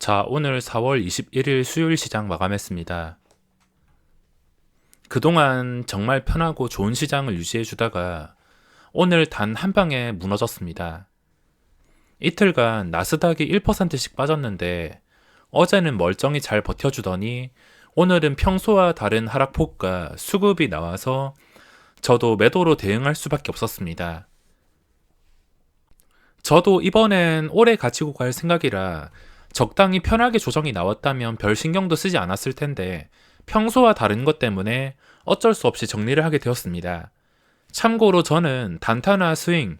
자, 오늘 4월 21일 수요일 시장 마감했습니다. 그동안 정말 편하고 좋은 시장을 유지해 주다가 오늘 단 한 방에 무너졌습니다. 이틀간 나스닥이 1%씩 빠졌는데 어제는 멀쩡히 잘 버텨주더니 오늘은 평소와 다른 하락폭과 수급이 나와서 저도 매도로 대응할 수밖에 없었습니다. 저도 이번엔 오래 가지고 갈 생각이라 적당히 편하게 조정이 나왔다면 별 신경도 쓰지 않았을 텐데 평소와 다른 것 때문에 어쩔 수 없이 정리를 하게 되었습니다. 참고로 저는 단타나 스윙,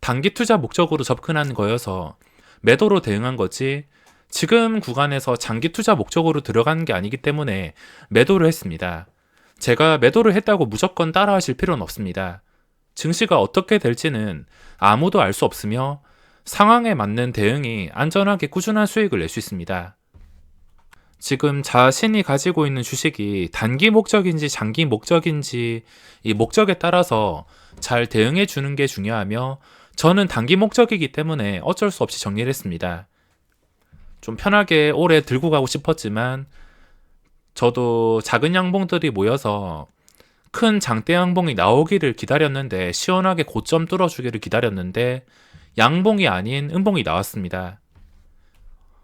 단기 투자 목적으로 접근한 거여서 매도로 대응한 거지 지금 구간에서 장기 투자 목적으로 들어간 게 아니기 때문에 매도를 했습니다. 제가 매도를 했다고 무조건 따라 하실 필요는 없습니다. 증시가 어떻게 될지는 아무도 알 수 없으며 상황에 맞는 대응이 안전하게 꾸준한 수익을 낼 수 있습니다. 지금 자신이 가지고 있는 주식이 단기 목적인지 장기 목적인지 이 목적에 따라서 잘 대응해 주는 게 중요하며 저는 단기 목적이기 때문에 어쩔 수 없이 정리를 했습니다. 좀 편하게 오래 들고 가고 싶었지만 저도 작은 양봉들이 모여서 큰 장대 양봉이 나오기를 기다렸는데 시원하게 고점 뚫어주기를 기다렸는데 양봉이 아닌 음봉이 나왔습니다.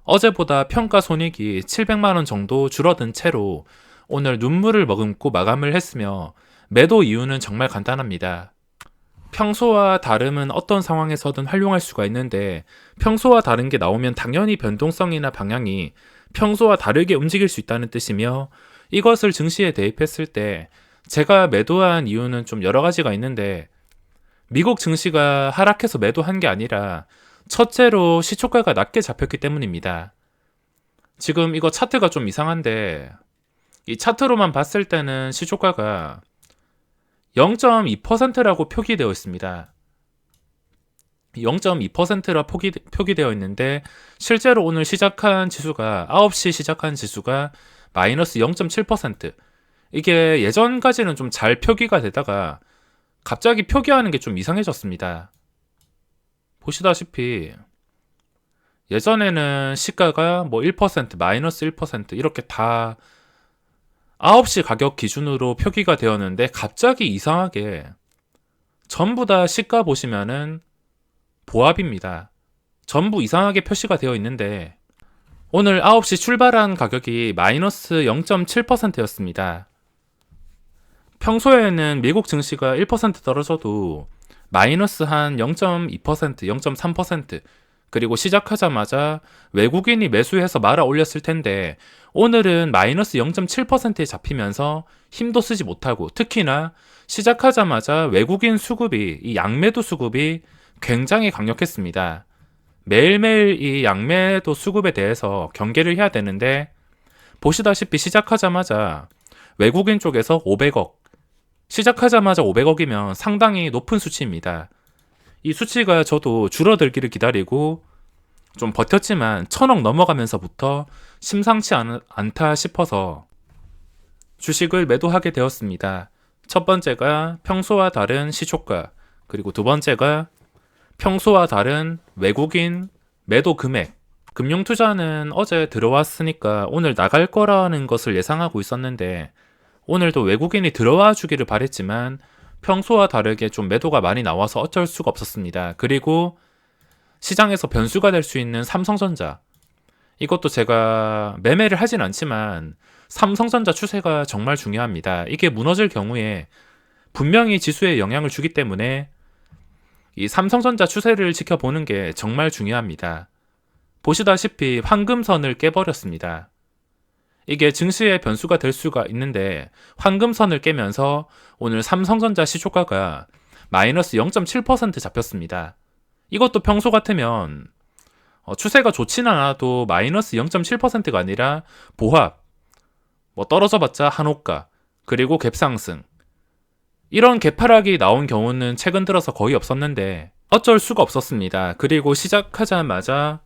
어제보다 평가 손익이 700만원 정도 줄어든 채로 오늘 눈물을 머금고 마감을 했으며 매도 이유는 정말 간단합니다. 평소와 다름은 어떤 상황에서든 활용할 수가 있는데 평소와 다른 게 나오면 당연히 변동성이나 방향이 평소와 다르게 움직일 수 있다는 뜻이며 이것을 증시에 대입했을 때 제가 매도한 이유는 좀 여러 가지가 있는데 미국 증시가 하락해서 매도한 게 아니라 첫째로 시초가가 낮게 잡혔기 때문입니다. 지금 이거 차트가 좀 이상한데 이 차트로만 봤을 때는 시초가가 0.2%라고 표기되어 있습니다. 0.2%라 표기, 표기되어 있는데 실제로 오늘 시작한 지수가 9시 시작한 지수가 마이너스 0.7% 이게 예전까지는 좀 잘 표기가 되다가 갑자기 표기하는 게 좀 이상해졌습니다. 보시다시피 예전에는 시가가 뭐 1%, 마이너스 1% 이렇게 다 9시 가격 기준으로 표기가 되었는데 갑자기 이상하게 전부 다 시가 보시면은 보합입니다. 전부 이상하게 표시가 되어 있는데 오늘 9시 출발한 가격이 마이너스 0.7%였습니다. 평소에는 미국 증시가 1% 떨어져도 마이너스 한 0.2%, 0.3% 그리고 시작하자마자 외국인이 매수해서 말아 올렸을 텐데 오늘은 마이너스 0.7%에 잡히면서 힘도 쓰지 못하고 특히나 시작하자마자 외국인 수급이 이 양매도 수급이 굉장히 강력했습니다. 매일매일 이 양매도 수급에 대해서 경계를 해야 되는데 보시다시피 시작하자마자 외국인 쪽에서 500억 시작하자마자 500억이면 상당히 높은 수치입니다. 이 수치가 저도 줄어들기를 기다리고 좀 버텼지만 천억 넘어가면서부터 심상치 않, 않다 싶어서 주식을 매도하게 되었습니다. 첫 번째가 평소와 다른 시초가, 그리고 두 번째가 평소와 다른 외국인 매도 금액. 금융 투자는 어제 들어왔으니까 오늘 나갈 거라는 것을 예상하고 있었는데 오늘도 외국인이 들어와 주기를 바랬지만 평소와 다르게 좀 매도가 많이 나와서 어쩔 수가 없었습니다. 그리고 시장에서 변수가 될 수 있는 삼성전자. 이것도 제가 매매를 하진 않지만 삼성전자 추세가 정말 중요합니다. 이게 무너질 경우에 분명히 지수에 영향을 주기 때문에 이 삼성전자 추세를 지켜보는 게 정말 중요합니다. 보시다시피 황금선을 깨버렸습니다. 이게 증시의 변수가 될 수가 있는데 황금선을 깨면서 오늘 삼성전자 시초가가 마이너스 0.7% 잡혔습니다. 이것도 평소 같으면 어, 추세가 좋진 않아도 마이너스 0.7%가 아니라 보합, 뭐 떨어져 봤자 한호가, 그리고 갭상승. 이런 개파락이 나온 경우는 최근 들어서 거의 없었는데 어쩔 수가 없었습니다. 그리고 시작하자마자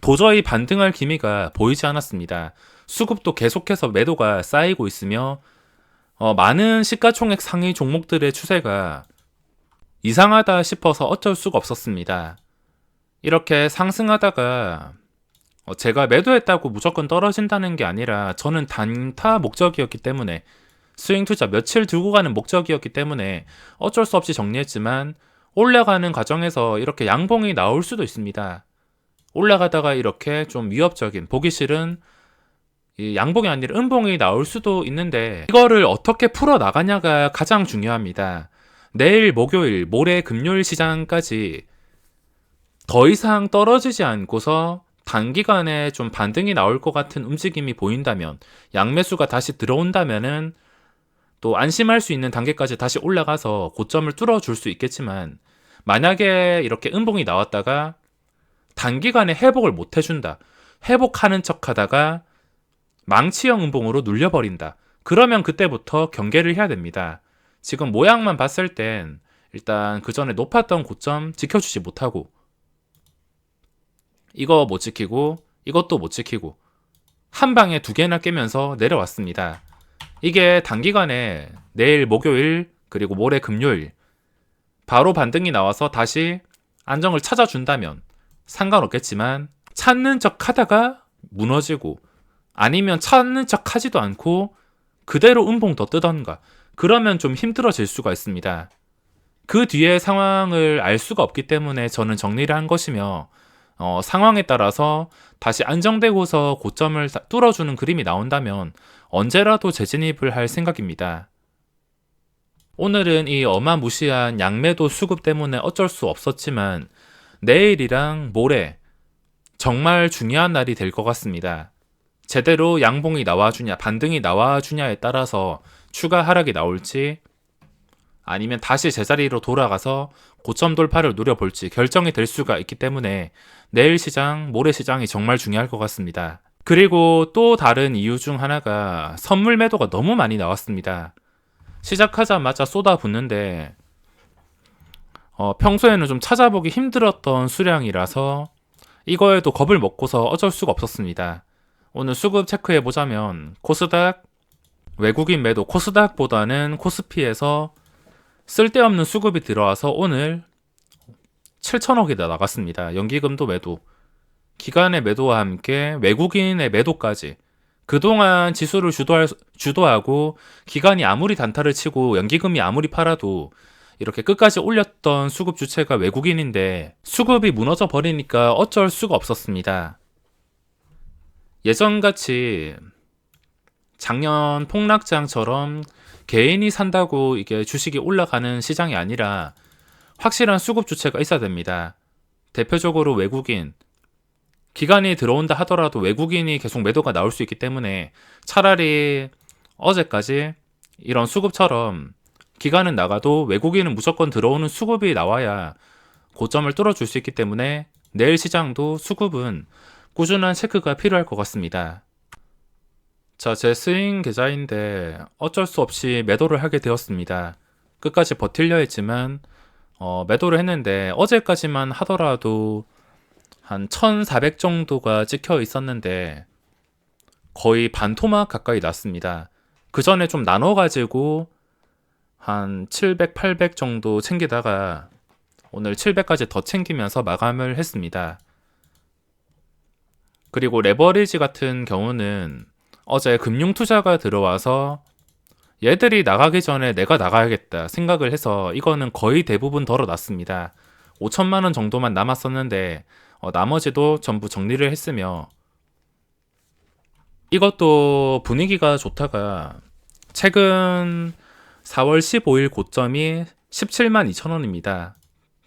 도저히 반등할 기미가 보이지 않았습니다. 수급도 계속해서 매도가 쌓이고 있으며 어, 많은 시가총액 상위 종목들의 추세가 이상하다 싶어서 어쩔 수가 없었습니다. 이렇게 상승하다가 어, 제가 매도했다고 무조건 떨어진다는 게 아니라 저는 단타 목적이었기 때문에 스윙 투자 며칠 들고 가는 목적이었기 때문에 어쩔 수 없이 정리했지만 올라가는 과정에서 이렇게 양봉이 나올 수도 있습니다. 올라가다가 이렇게 좀 위협적인 보기 싫은 이 양봉이 아니라 음봉이 나올 수도 있는데 이거를 어떻게 풀어 나가냐가 가장 중요합니다. 내일 목요일, 모레 금요일 시장까지 더 이상 떨어지지 않고서 단기간에 좀 반등이 나올 것 같은 움직임이 보인다면 양매수가 다시 들어온다면은 또 안심할 수 있는 단계까지 다시 올라가서 고점을 뚫어줄 수 있겠지만 만약에 이렇게 음봉이 나왔다가 단기간에 회복을 못 해준다. 회복하는 척 하다가 망치형 음봉으로 눌려버린다. 그러면 그때부터 경계를 해야 됩니다. 지금 모양만 봤을 땐 일단 그 전에 높았던 고점 지켜주지 못하고 이거 못 지키고 이것도 못 지키고 한 방에 두 개나 깨면서 내려왔습니다. 이게 단기간에 내일 목요일 그리고 모레 금요일 바로 반등이 나와서 다시 안정을 찾아준다면 상관없겠지만 찾는 척 하다가 무너지고 아니면 찾는 척 하지도 않고 그대로 음봉 더 뜨던가 그러면 좀 힘들어질 수가 있습니다. 그 뒤에 상황을 알 수가 없기 때문에 저는 정리를 한 것이며 어, 상황에 따라서 다시 안정되고서 고점을 뚫어주는 그림이 나온다면 언제라도 재진입을 할 생각입니다. 오늘은 이 어마무시한 양매도 수급 때문에 어쩔 수 없었지만 내일이랑 모레 정말 중요한 날이 될 것 같습니다. 제대로 양봉이 나와주냐, 반등이 나와주냐에 따라서 추가 하락이 나올지 아니면 다시 제자리로 돌아가서 고점 돌파를 노려볼지 결정이 될 수가 있기 때문에 내일 시장, 모레 시장이 정말 중요할 것 같습니다. 그리고 또 다른 이유 중 하나가 선물 매도가 너무 많이 나왔습니다. 시작하자마자 쏟아붓는데 어, 평소에는 좀 찾아보기 힘들었던 수량이라서 이거에도 겁을 먹고서 어쩔 수가 없었습니다. 오늘 수급 체크해 보자면 코스닥 외국인 매도 코스닥보다는 코스피에서 쓸데없는 수급이 들어와서 오늘 7천억이 나갔습니다. 연기금도 매도. 기간의 매도와 함께 외국인의 매도까지. 그동안 지수를 주도할, 주도하고 기간이 아무리 단타를 치고 연기금이 아무리 팔아도 이렇게 끝까지 올렸던 수급 주체가 외국인인데 수급이 무너져 버리니까 어쩔 수가 없었습니다. 예전같이 작년 폭락장처럼 개인이 산다고 이게 주식이 올라가는 시장이 아니라 확실한 수급 주체가 있어야 됩니다. 대표적으로 외국인, 기간이 들어온다 하더라도 외국인이 계속 매도가 나올 수 있기 때문에 차라리 어제까지 이런 수급처럼 기간은 나가도 외국인은 무조건 들어오는 수급이 나와야 고점을 뚫어줄 수 있기 때문에 내일 시장도 수급은 꾸준한 체크가 필요할 것 같습니다. 자, 제 스윙 계좌인데 어쩔 수 없이 매도를 하게 되었습니다. 끝까지 버틸려 했지만 어, 매도를 했는데 어제까지만 하더라도 한 1400 정도가 찍혀 있었는데 거의 반토막 가까이 났습니다. 그 전에 좀 나눠가지고 한 700, 800 정도 챙기다가 오늘 700까지 더 챙기면서 마감을 했습니다. 그리고 레버리지 같은 경우는 어제 금융 투자가 들어와서 얘들이 나가기 전에 내가 나가야겠다 생각을 해서 이거는 거의 대부분 덜어놨습니다. 5천만 원 정도만 남았었는데 어, 나머지도 전부 정리를 했으며 이것도 분위기가 좋다가 최근 4월 15일 고점이 17만 2천 원입니다.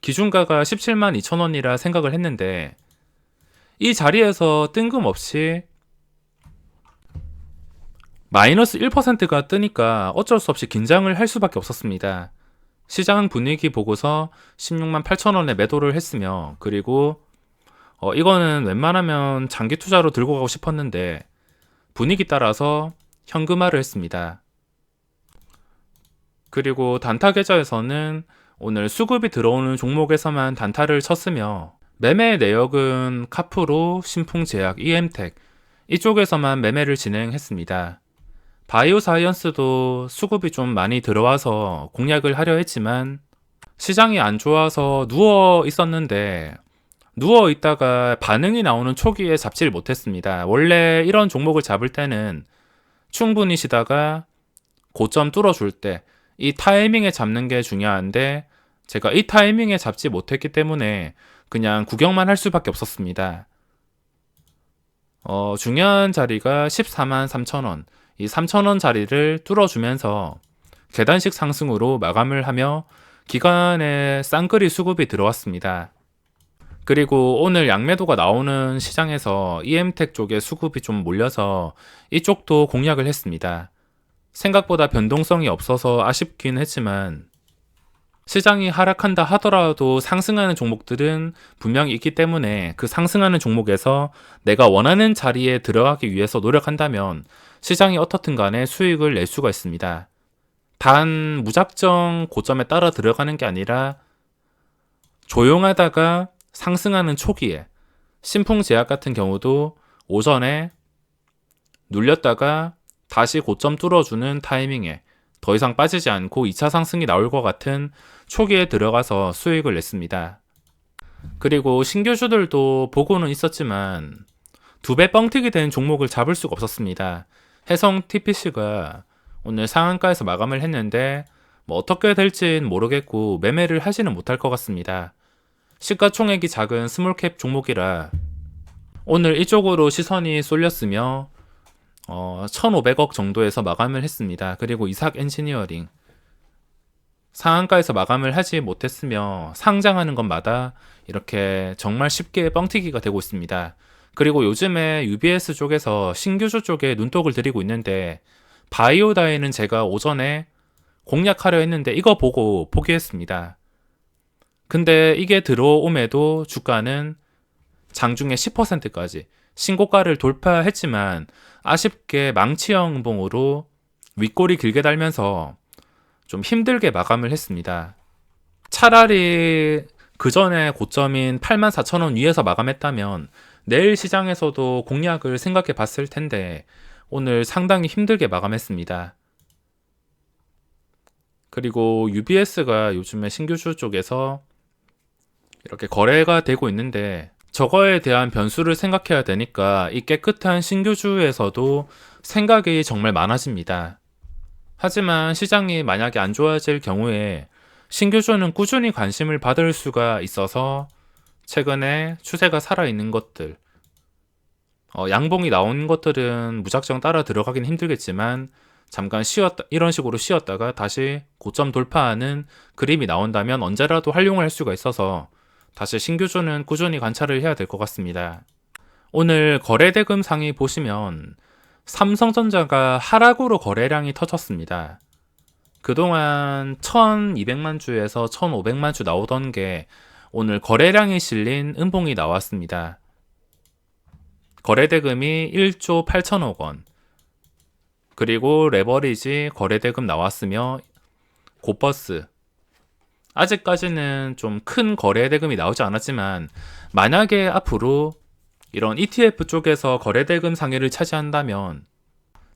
기준가가 17만 2천 원이라 생각을 했는데 이 자리에서 뜬금없이 마이너스 1%가 뜨니까 어쩔 수 없이 긴장을 할 수밖에 없었습니다. 시장 분위기 보고서 16만 8천 원에 매도를 했으며 그리고 어, 이거는 웬만하면 장기 투자로 들고 가고 싶었는데 분위기 따라서 현금화를 했습니다. 그리고 단타 계좌에서는 오늘 수급이 들어오는 종목에서만 단타를 쳤으며 매매 내역은 카프로, 신풍제약, EM텍 이쪽에서만 매매를 진행했습니다. 바이오 사이언스도 수급이 좀 많이 들어와서 공략을 하려 했지만 시장이 안 좋아서 누워 있었는데 누워 있다가 반응이 나오는 초기에 잡지를 못했습니다. 원래 이런 종목을 잡을 때는 충분히 쉬다가 고점 뚫어줄 때 이 타이밍에 잡는 게 중요한데 제가 이 타이밍에 잡지 못했기 때문에 그냥 구경만 할 수밖에 없었습니다. 어, 중요한 자리가 14만 3천원. 이 3천원 자리를 뚫어주면서 계단식 상승으로 마감을 하며 기간에 쌍끌이 수급이 들어왔습니다. 그리고 오늘 양매도가 나오는 시장에서 EM텍 쪽에 수급이 좀 몰려서 이쪽도 공략을 했습니다. 생각보다 변동성이 없어서 아쉽긴 했지만 시장이 하락한다 하더라도 상승하는 종목들은 분명히 있기 때문에 그 상승하는 종목에서 내가 원하는 자리에 들어가기 위해서 노력한다면 시장이 어떻든 간에 수익을 낼 수가 있습니다. 단 무작정 고점에 따라 들어가는 게 아니라 조용하다가 상승하는 초기에 신풍 제약 같은 경우도 오전에 눌렸다가 다시 고점 뚫어주는 타이밍에 더 이상 빠지지 않고 2차 상승이 나올 것 같은 초기에 들어가서 수익을 냈습니다. 그리고 신규주들도 보고는 있었지만 두 배 뻥튀기 된 종목을 잡을 수가 없었습니다. 해성 TPC가 오늘 상한가에서 마감을 했는데 뭐 어떻게 될진 모르겠고 매매를 하지는 못할 것 같습니다. 시가총액이 작은 스몰캡 종목이라 오늘 이쪽으로 시선이 쏠렸으며 어, 1,500억 정도에서 마감을 했습니다. 그리고 이삭 엔지니어링 상한가에서 마감을 하지 못했으며 상장하는 것마다 이렇게 정말 쉽게 뻥튀기가 되고 있습니다. 그리고 요즘에 UBS 쪽에서 신규주 쪽에 눈독을 들이고 있는데 바이오다이는 제가 오전에 공략하려 했는데 이거 보고 포기했습니다. 근데 이게 들어옴에도 주가는 장중에 10%까지 신고가를 돌파했지만 아쉽게 망치형 봉으로 윗골이 길게 달면서 좀 힘들게 마감을 했습니다. 차라리 그 전에 고점인 84,000원 위에서 마감했다면 내일 시장에서도 공략을 생각해 봤을 텐데 오늘 상당히 힘들게 마감했습니다. 그리고 UBS가 요즘에 신규주 쪽에서 이렇게 거래가 되고 있는데 저거에 대한 변수를 생각해야 되니까 이 깨끗한 신규주에서도 생각이 정말 많아집니다. 하지만 시장이 만약에 안 좋아질 경우에 신규주는 꾸준히 관심을 받을 수가 있어서 최근에 추세가 살아있는 것들, 어, 양봉이 나온 것들은 무작정 따라 들어가긴 힘들겠지만 잠깐 쉬었다 이런 식으로 쉬었다가 다시 고점 돌파하는 그림이 나온다면 언제라도 활용을 할 수가 있어서 다시 신규주는 꾸준히 관찰을 해야 될 것 같습니다. 오늘 거래대금 상위 보시면 삼성전자가 하락으로 거래량이 터졌습니다. 그동안 1200만 주에서 1500만 주 나오던 게 오늘 거래량이 실린 음봉이 나왔습니다. 거래대금이 1조 8천억 원. 그리고 레버리지 거래대금 나왔으며 고버스 아직까지는 좀 큰 거래 대금이 나오지 않았지만 만약에 앞으로 이런 ETF 쪽에서 거래 대금 상위를 차지한다면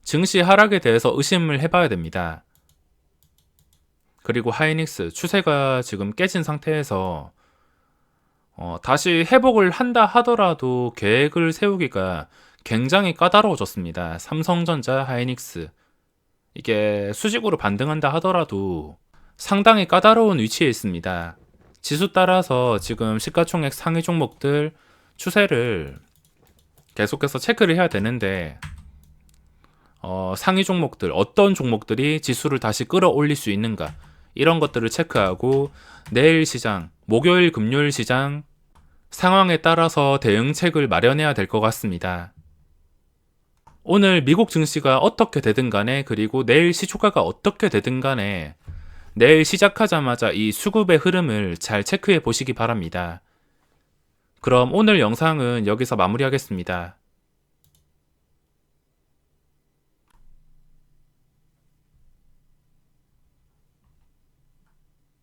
증시 하락에 대해서 의심을 해봐야 됩니다. 그리고 하이닉스 추세가 지금 깨진 상태에서 어, 다시 회복을 한다 하더라도 계획을 세우기가 굉장히 까다로워졌습니다. 삼성전자, 하이닉스 이게 수직으로 반등한다 하더라도 상당히 까다로운 위치에 있습니다. 지수 따라서 지금 시가총액 상위 종목들 추세를 계속해서 체크를 해야 되는데 어, 상위 종목들 어떤 종목들이 지수를 다시 끌어올릴 수 있는가 이런 것들을 체크하고 내일 시장, 목요일, 금요일 시장 상황에 따라서 대응책을 마련해야 될 것 같습니다. 오늘 미국 증시가 어떻게 되든 간에 그리고 내일 시초가가 어떻게 되든 간에 내일 시작하자마자 이 수급의 흐름을 잘 체크해 보시기 바랍니다. 그럼 오늘 영상은 여기서 마무리하겠습니다.